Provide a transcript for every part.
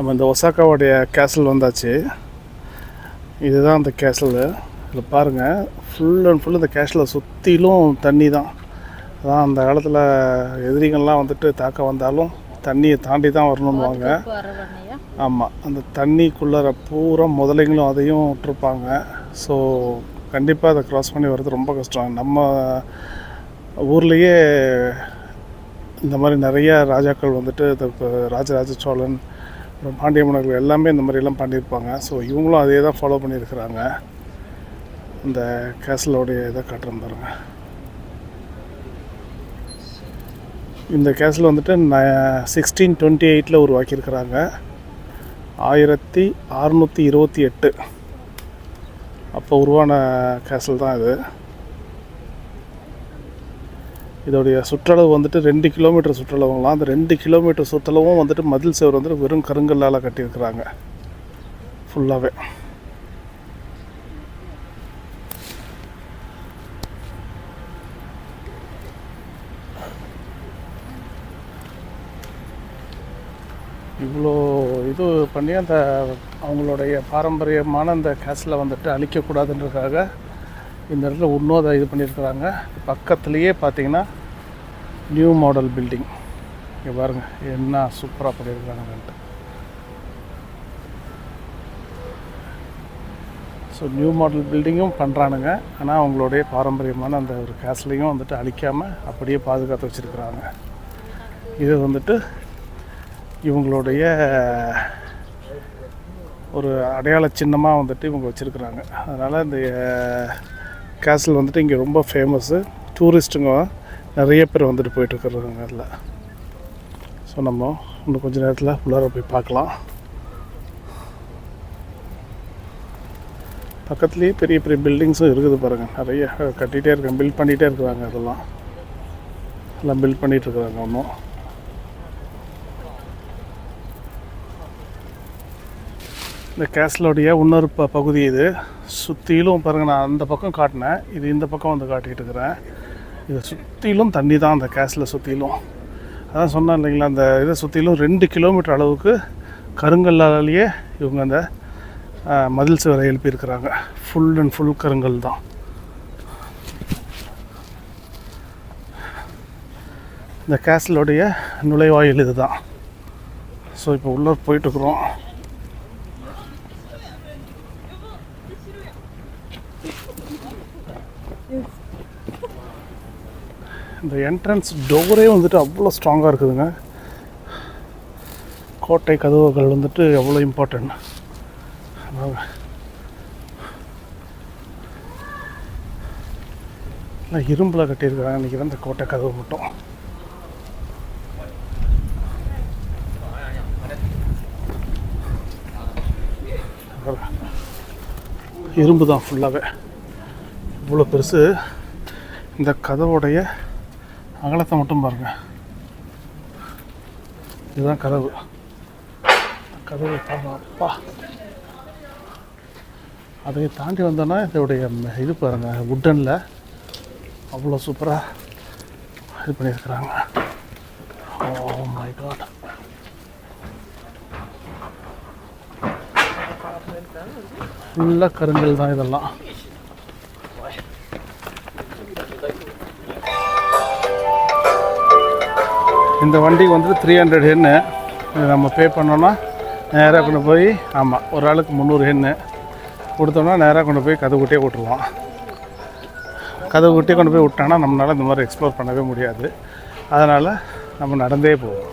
நம்ம இந்த ஒசாக்காவுடைய கேசல் வந்தாச்சு. இதுதான் அந்த கேசல் இதில் பாருங்கள் ஃபுல் அண்ட் ஃபுல் இந்த கேஷில் சுற்றிலும் தண்ணி தான் அதான் அந்த காலத்தில் எதிரிகள்லாம் வந்துட்டு தாக்க வந்தாலும் தண்ணியை தாண்டி தான் வரணும்னுவாங்க வரவணையா ஆமாம் அந்த தண்ணிக்குள்ளார பூரா முதலைங்களும் அதையும் விட்டுருப்பாங்க. ஸோ கண்டிப்பாக அதை க்ராஸ் பண்ணி வர்றது ரொம்ப கஷ்டம். நம்ம ஊர்லேயே இந்த மாதிரி நிறைய ராஜாக்கள் வந்துட்டு இந்த இப்போ ராஜராஜ சோழன் அப்புறம் பாண்டிய மன்னர்கள் எல்லாமே இந்த மாதிரிலாம் பண்ணியிருப்பாங்க. ஸோ இவங்களும் அதே தான் ஃபாலோ பண்ணியிருக்கிறாங்க. இந்த கேசலோடைய இதை காட்டுறேன் பாருங்கள் இந்த கேசல் வந்துட்டு சிக்ஸ்டீன் டுவெண்ட்டி எயிட்டில் உருவாக்கியிருக்கிறாங்க. ஆயிரத்தி அறுநூற்றி இருபத்தி எட்டு. அப்போ உருவான கேசல் தான் இது. இதோடைய சுற்றளவு வந்துட்டு ரெண்டு கிலோமீட்டர் சுற்றளவுங்களாம். அந்த ரெண்டு கிலோமீட்டர் சுற்றளவும் வந்துட்டு மதில் சேவர் வந்துட்டு வெறும் கருங்கல்லால் கட்டியிருக்கிறாங்க. ஃபுல்லாகவே இவ்வளோ இது பண்ணி அந்த அவங்களுடைய பாரம்பரியமான அந்த கேஸில் வந்துட்டு அழிக்கக்கூடாதுன்றதுக்காக இந்த இடத்துல இன்னும் அதை இது பண்ணியிருக்கிறாங்க. பக்கத்துலேயே பார்த்தீங்கன்னா நியூ மாடல் பில்டிங் இங்கே பாருங்கள் என்ன சூப்பராக பண்ணியிருக்காங்கன்ட்டு ஸோ நியூ மாடல் பில்டிங்கும் பண்ணுறானுங்க ஆனால் அவங்களுடைய பாரம்பரியமான அந்த ஒரு கேஸ்லையும் வந்துட்டு அழிக்காமல் அப்படியே பாதுகாத்து வச்சுருக்குறாங்க. இது வந்துட்டு இவங்களுடைய ஒரு அடையாள சின்னமாக வந்துட்டு இவங்க வச்சுருக்குறாங்க. அதனால் இந்த கேசல் வந்துட்டு இங்கே ரொம்ப ஃபேமஸ்ஸு டூரிஸ்ட்டுங்க நிறைய பேர் வந்துட்டு போயிட்டுருக்குறாங்க அதில். ஸோ நம்ம இன்னும் கொஞ்சம் நேரத்தில் உள்ளார போய் பார்க்கலாம். பக்கத்துலேயே பெரிய பெரிய பில்டிங்ஸும் இருக்குது பாருங்கள் நிறைய கட்டிகிட்டே இருக்காங்க பில்ட் பண்ணிகிட்டே இருக்கிறாங்க அதெல்லாம். எல்லாம் பில்ட் பண்ணிகிட்டு இருக்கிறாங்க இந்த கேஸ்லோடைய இன்னொரு ப பகுதி இது. சுற்றிலும் பாருங்கள் நான் அந்த பக்கம் காட்டினேன். இது இந்த பக்கம் வந்து காட்டிகிட்டு இருக்கிறேன். இது சுற்றிலும் தண்ணி தான் அந்த கேஸில் சுற்றிலும் அதான் சொன்னேன் இல்லைங்களா அந்த இதை சுற்றிலும் ரெண்டு கிலோமீட்டர் அளவுக்கு கருங்கல்லாலேயே இவங்க அந்த மதில் சுவரை எழுப்பியிருக்கிறாங்க. ஃபுல் அண்ட் ஃபுல் கருங்கல் தான். இந்த கேஸ்லோடைய நுழைவாயில் இதுதான் ஸோ இப்போ உள்ளே போயிட்டுருக்குறோம் இந்த என்ட்ரன்ஸ் டோரே வந்துட்டு அவ்வளோ ஸ்ட்ராங்காக இருக்குதுங்க. கோட்டை கதவுகள் வந்துட்டு எவ்வளோ இம்பார்ட்டன்ட் இரும்பில் கட்டியிருக்கிறாங்க. இன்றைக்கி இந்த கோட்டை கதவு மட்டும். இரும்பு தான் ஃபுல்லாகவே இவ்வளோ பெருசு. இந்த கதவுடைய அகலத்தை மட்டும் பாருங்கள் இதுதான் கதவு. கதவு அப்பா. அதை தாண்டி வந்தோன்னா இதோடைய இது பாருங்கள் உட்டனில் அவ்வளோ சூப்பராக இது பண்ணியிருக்கிறாங்க. ஓ மை காட் ஃபுல்லாக கருங்கல் தான் இதெல்லாம். இந்த வண்டிக்கு வந்துட்டு த்ரீ ஹண்ட்ரட் ஹென்னு நம்ம பே பண்ணோன்னா நேராக கொண்டு போய் ஆமாம் ஒரு ஆளுக்கு முந்நூறு ஹென்னு கொடுத்தோம்னா நேராக கொண்டு போய் கதவு குட்டியே விட்டுருவோம். கதவு குட்டியே கொண்டு போய் விட்டானா நம்மளால் இந்த மாதிரி எக்ஸ்ப்ளோர் பண்ணவே முடியாது. அதனால் நம்ம நடந்தே போவோம்.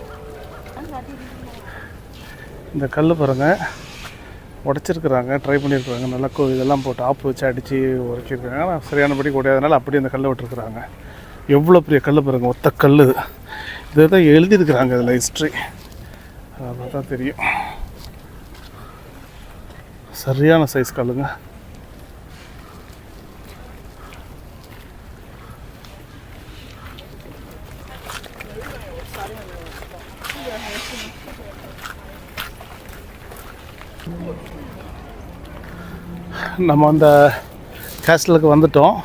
இந்த கல் பாருங்கள் உடச்சிருக்கிறாங்க ட்ரை பண்ணியிருக்கிறாங்க நல்லா கோ இதெல்லாம் போட்டு ஆப்பு வச்சு அடித்து உரைச்சிருக்காங்க ஆனால் சரியானபடி கூடியதுனால அப்படியே அந்த கல்லை விட்டுருக்குறாங்க. எவ்வளோ பெரிய கல் பாருங்கள் ஒத்த கல் இது தான் எழுதியிருக்கிறாங்க இதில் ஹிஸ்ட்ரி அதை தான் தெரியும். சரியான சைஸ் கல்லுங்க. நம்ம அந்த கேஸ்டலுக்கு வந்துட்டோம்.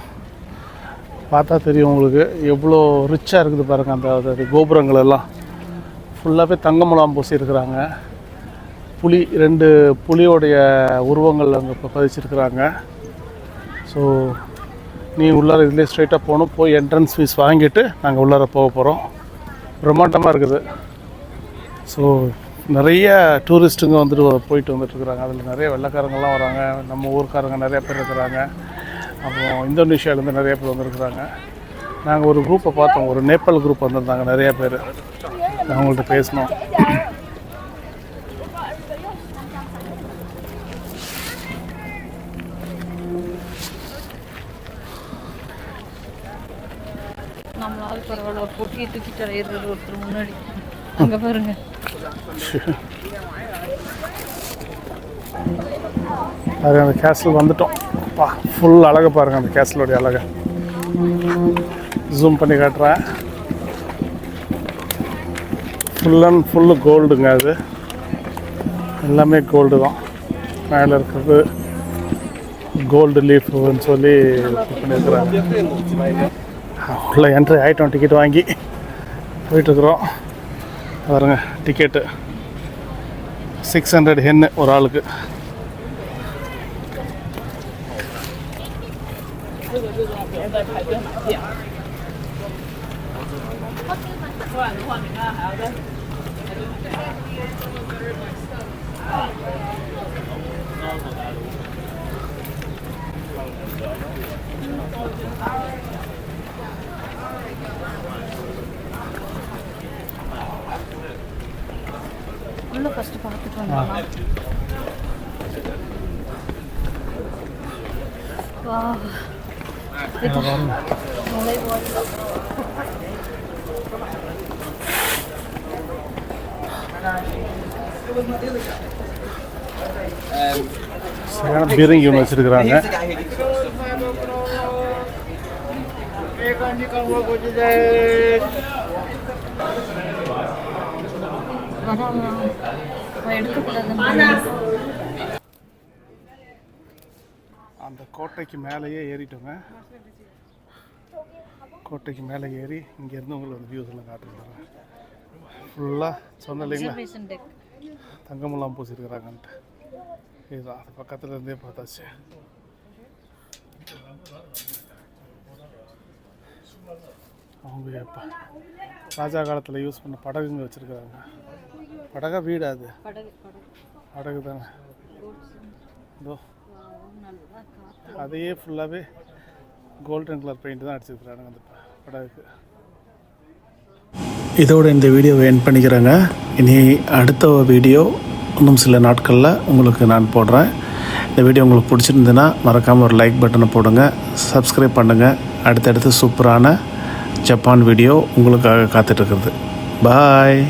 பார்த்தா தெரியும் உங்களுக்கு எவ்வளோ ரிச்சாக இருக்குது பாருங்கள் அந்த அது கோபுரங்கள் எல்லாம். ஃபுல்லாகவே தங்க முலாம் பூசி புலி ரெண்டு புலியோடைய உருவங்கள் அங்கே இப்போ பதிச்சிருக்கிறாங்க. ஸோ நீ உள்ளார இதுலேயே ஸ்ட்ரைட்டாக போகணும். போய் என்ட்ரன்ஸ் ஃபீஸ் வாங்கிட்டு நாங்கள் உள்ளார போக போகிறோம் பிரம்மாண்டமாக இருக்குது. ஸோ நிறைய டூரிஸ்ட்டுங்க வந்துட்டு போயிட்டு வந்துட்டுருக்குறாங்க. அதில் நிறைய வெள்ளைக்காரங்கெல்லாம் வராங்க. நம்ம ஊருக்காரங்க நிறைய பேர் இருக்கிறாங்க. அப்புறம் இந்தோனேஷியாவிலேருந்து நிறைய பேர் வந்திருக்குறாங்க. நாங்கள் ஒரு குரூப்பை பார்த்தோம். ஒரு நேபாள் குரூப் வந்திருந்தாங்க நிறைய பேர். அவங்கள்ட்ட பேசினோம். நம்மளால பரவாயில்ல. பொட்டியை தூக்கிட்டு ஒருத்தர் முன்னாடி. அங்க பாருங்க. அது அந்த கேஸ்டில் வந்துட்டோம். பா ஃபுல் அழகை பாருங்கள் அந்த கேஸ்டலோடைய அழகை. ஜூம் பண்ணி காட்டுறேன். ஃபுல் அண்ட் ஃபுல்லு கோல்டுங்க அது. எல்லாமே கோல்டு தான். மேலே இருக்கிறது கோல்டு லீஃப்னு சொல்லி பண்ணியிருக்கிறாங்க. உள்ள என்ட்ரி ஆகிட்டோம் டிக்கெட் வாங்கி. போயிட்டுருக்குறோம் பாருங்க டிக்கெட்டு சிக்ஸ் ஹண்ட்ரட் ஹென்னு ஒரு ஆளுக்கு. உள்ள ஃபர்ஸ்ட் பார்த்துட்டு வந்துடலாம். வா. வாசல். சரியான பீரங்கி ஒன்று வச்சுருக்குறாங்க. எடுக்கக்கூடாது அந்த கோட்டைக்கு மேலேயே ஏறிட்டோங்க. கோட்டைக்கு மேலே ஏறி இங்கேருந்து உங்களுக்கு வியூஸ் எல்லாம் காட்டுறாங்க ஃபுல்லாக சொன்ன இல்லைங்களா. தங்கமெல்லாம் பூசிருக்கிறாங்கன்ட்டு. இதுதான் அது பக்கத்துல இருந்தே பார்த்தாச்சு. அவங்க எப்போ ராஜா காலத்தில் யூஸ் பண்ண படகுங்க வச்சுருக்குறாங்க. படகா வீடு அது? படகு தானே? இதோ. அதையே ஃபுல்லாகவே கோல்டன் கலர் பெயிண்ட் தான் அடிச்சிருக்கிறானுங்க அந்த படகுக்கு. இதோட இந்த வீடியோவை என் பண்ணிக்கிறேங்க. இனி அடுத்த வீடியோ இன்னும் சில நாட்களில் உங்களுக்கு நான் போடுறேன். இந்த வீடியோ உங்களுக்கு பிடிச்சிருந்ததுன்னா மறக்காமல் ஒரு லைக் பட்டனை போடுங்க. சப்ஸ்கிரைப் பண்ணுங்கள் அடுத்தடுத்து சூப்பரான ஜப்பான் வீடியோ உங்களுக்காக காத்துட்ருக்குறது பாய்.